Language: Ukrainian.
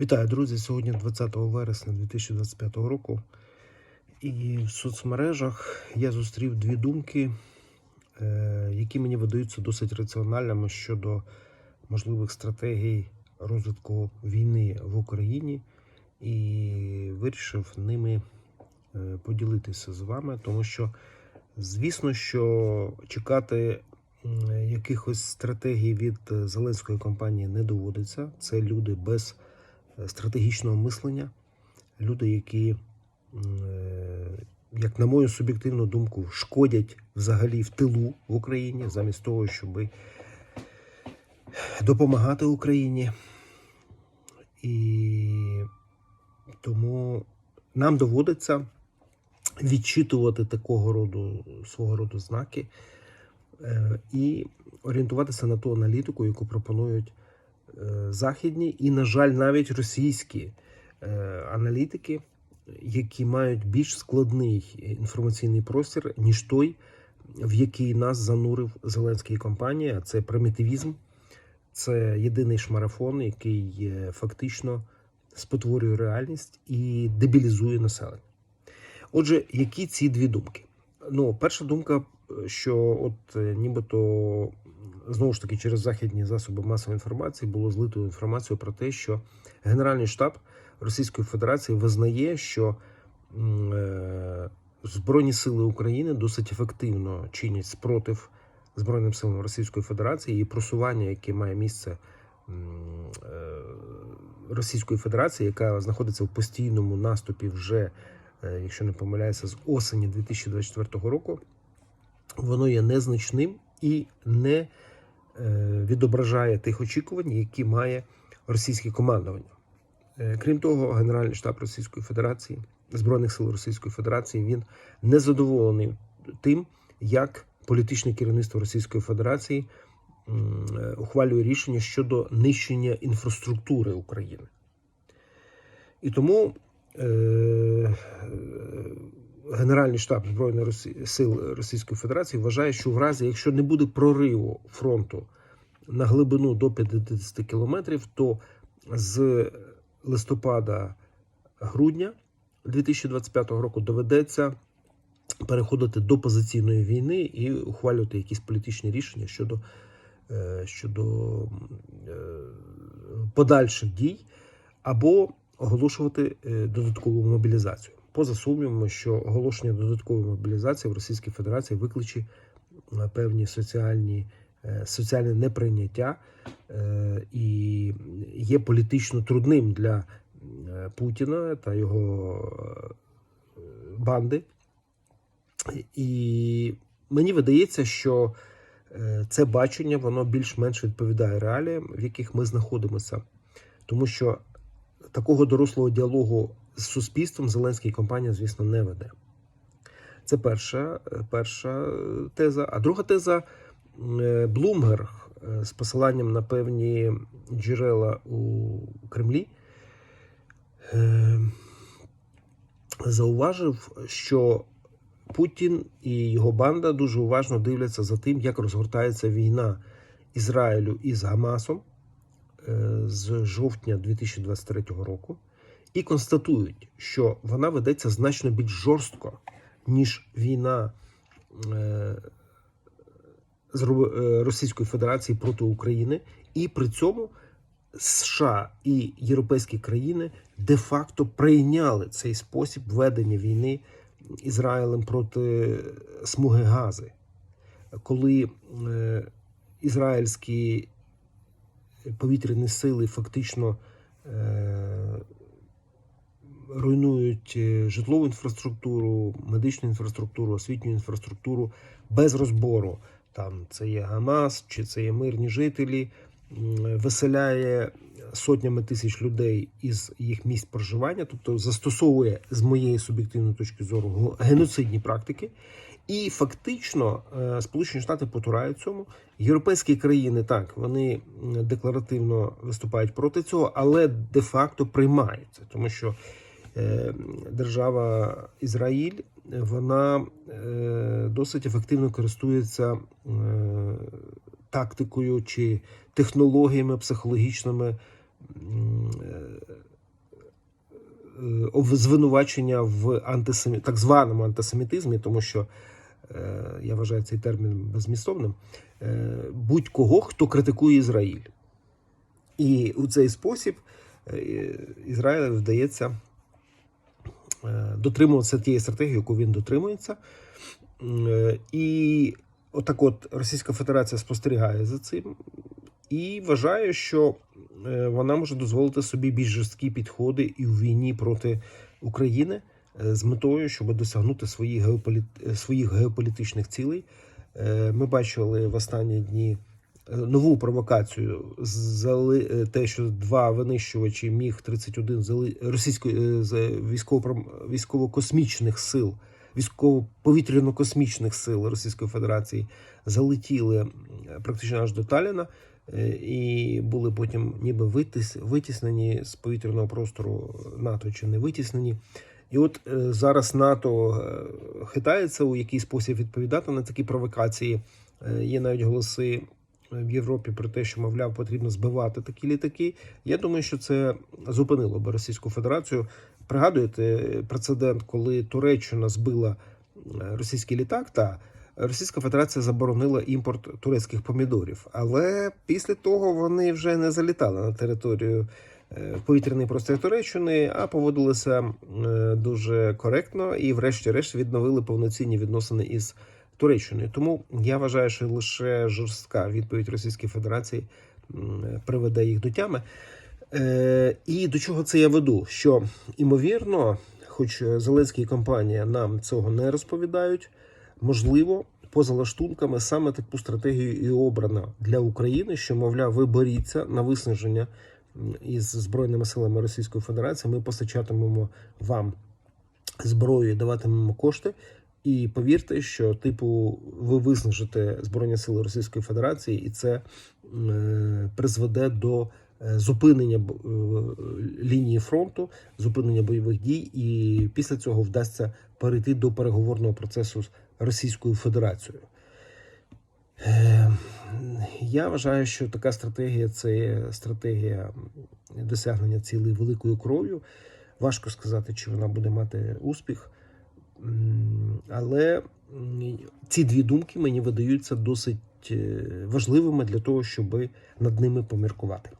Вітаю, друзі! Сьогодні 20 вересня 2025 року. І в соцмережах я зустрів дві думки, е, які мені видаються досить раціональними щодо можливих стратегій розвитку війни в Україні, і вирішив ними е, поділитися з вами, тому що, звісно, що чекати якихось стратегій від е, Зеленської компанії не доводиться. Це люди без стратегічного мислення, люди, які, е, як на мою суб'єктивну думку, шкодять взагалі в тилу в Україні, замість того, щоб допомагати Україні. І тому нам доводиться відчитувати такого роду свого роду знаки е, і орієнтуватися на ту аналітику, яку пропонують західні і, на жаль, навіть російські е, аналітики, які мають більш складний інформаційний простір, ніж той, в який нас занурив Зеленський і компанія. Це примітивізм, це єдиний шмарафон, який е, фактично спотворює реальність і дебілізує населення. Отже, які ці дві думки? Ну, перша думка, що от е, нібито знову ж таки через західні засоби масової інформації було злито інформацію про те, що Генеральний штаб Російської Федерації визнає, що е, Збройні сили України досить ефективно чинять спротив Збройним силам Російської Федерації і просування, яке має місце е, Російської Федерації, яка знаходиться в постійному наступі вже, якщо не помиляюся, з осені 2024 року, воно є незначним і не е, відображає тих очікувань, які має російське командування. Е, Крім того, Генеральний штаб Російської Федерації, Збройних сил Російської Федерації, він не задоволений тим, як політичне керівництво Російської Федерації е, ухвалює рішення щодо нищення інфраструктури України. І тому Генеральний штаб Збройних сил Російської Федерації вважає, що в разі, якщо не буде прориву фронту на глибину до 50 кілометрів, то з листопада грудня 2025 року доведеться переходити до позиційної війни і ухвалювати якісь політичні рішення щодо, е, щодо е, подальших дій або оголошувати е, додаткову мобілізацію. Поза сумнівами, що оголошення додаткової мобілізації в Російській Федерації викличе е, певні соціальні, е, соціальне неприйняття е, і є політично трудним для Путіна та його банди. І мені видається, що це бачення воно більш-менш відповідає реаліям, в яких ми знаходимося. Тому що такого дорослого діалогу з суспільством Зеленський компанія, звісно, не веде. Це перша, е, перша е, теза. А друга теза е, Блумберг з посиланням на певні джерела у Кремлі зауважив, що Путін і його банда дуже уважно дивляться за тим, як розгортається війна Ізраїлю із Гамасом з жовтня 2023 року, і констатують, що вона ведеться значно більш жорстко, ніж війна е, е, Російської Федерації проти України, і при цьому США і європейські країни де-факто прийняли цей спосіб ведення війни Ізраїлем проти смуги Гази, коли е, ізраїльські повітряні сили фактично руйнують е, житлову інфраструктуру, медичну інфраструктуру, освітню інфраструктуру без розбору. Там це є Гамас, чи це є мирні жителі, виселяє сотнями тисяч людей із їх місць проживання, тобто застосовує з моєї суб'єктивної точки зору геноцидні практики. І фактично е, Сполучені Штати потурають цьому. Європейські країни так вони декларативно виступають проти цього, але де-факто приймають це, тому що держава Ізраїль вона е, досить ефективно користується е, тактикою чи технологіями психологічними е, звинувачення в антисемі... так званому антисемітизмі, тому що е, я вважаю цей термін безмістовним, е, будь-кого, хто критикує Ізраїль. І у цей спосіб е, Ізраїлю вдається е, дотримуватися тієї стратегії, яку він дотримується. Е, І отак от Російська Федерація спостерігає за цим і вважає, що е, вона може дозволити собі більш жорсткі підходи і в війні проти України е, з метою, щоб досягнути своїх, геополіт... е, своїх геополітичних цілей. Е, Ми бачили в останні дні е, нову провокацію зали... е, те, що два винищувачі міг 31 зали... російської е, з військово військово-космічних сил, військово-повітряно-космічних сил Російської Федерації залетіли практично аж до Таліна. е, І були потім ніби витис, витіснені з повітряного простору НАТО чи не витіснені. І от е, зараз НАТО е, хитається у який спосіб відповідати на такі провокації. Е, Є навіть голоси в Європі про те, що, мовляв, потрібно збивати такі літаки. Я думаю, що це зупинило би Російську Федерацію. Пригадуєте прецедент, коли Туреччина збила е, російський літак, та Російська Федерація заборонила імпорт турецьких помідорів. Але після того вони вже не залітали на територію е, в повітряний простір Туреччини, а поводилися е, дуже коректно і, врешті-решт, відновили повноцінні відносини із Туреччиною. Тому я вважаю, що лише жорстка відповідь Російської Федерації приведе їх до тями. Е, І до чого це я веду? Що імовірно, хоч Зеленський і компанія нам цього не розповідають, можливо, поза лаштунками саме таку стратегію і обрана для України, що мовляв, ви боріться на виснаження із збройними силами Російської Федерації. Ми постачатимемо вам зброю, даватимемо кошти. І повірте, що типу ви виснажите збройні сили Російської Федерації, і це е, призведе до е, зупинення е, лінії фронту, зупинення бойових дій, і після цього вдасться перейти до переговорного процесу з Російською Федерацією. Е, Я вважаю, що така стратегія це стратегія досягнення цілей великою кров'ю. Важко сказати, чи вона буде мати успіх. Але ці дві думки мені видаються досить е, важливими для того, щоб над ними поміркувати.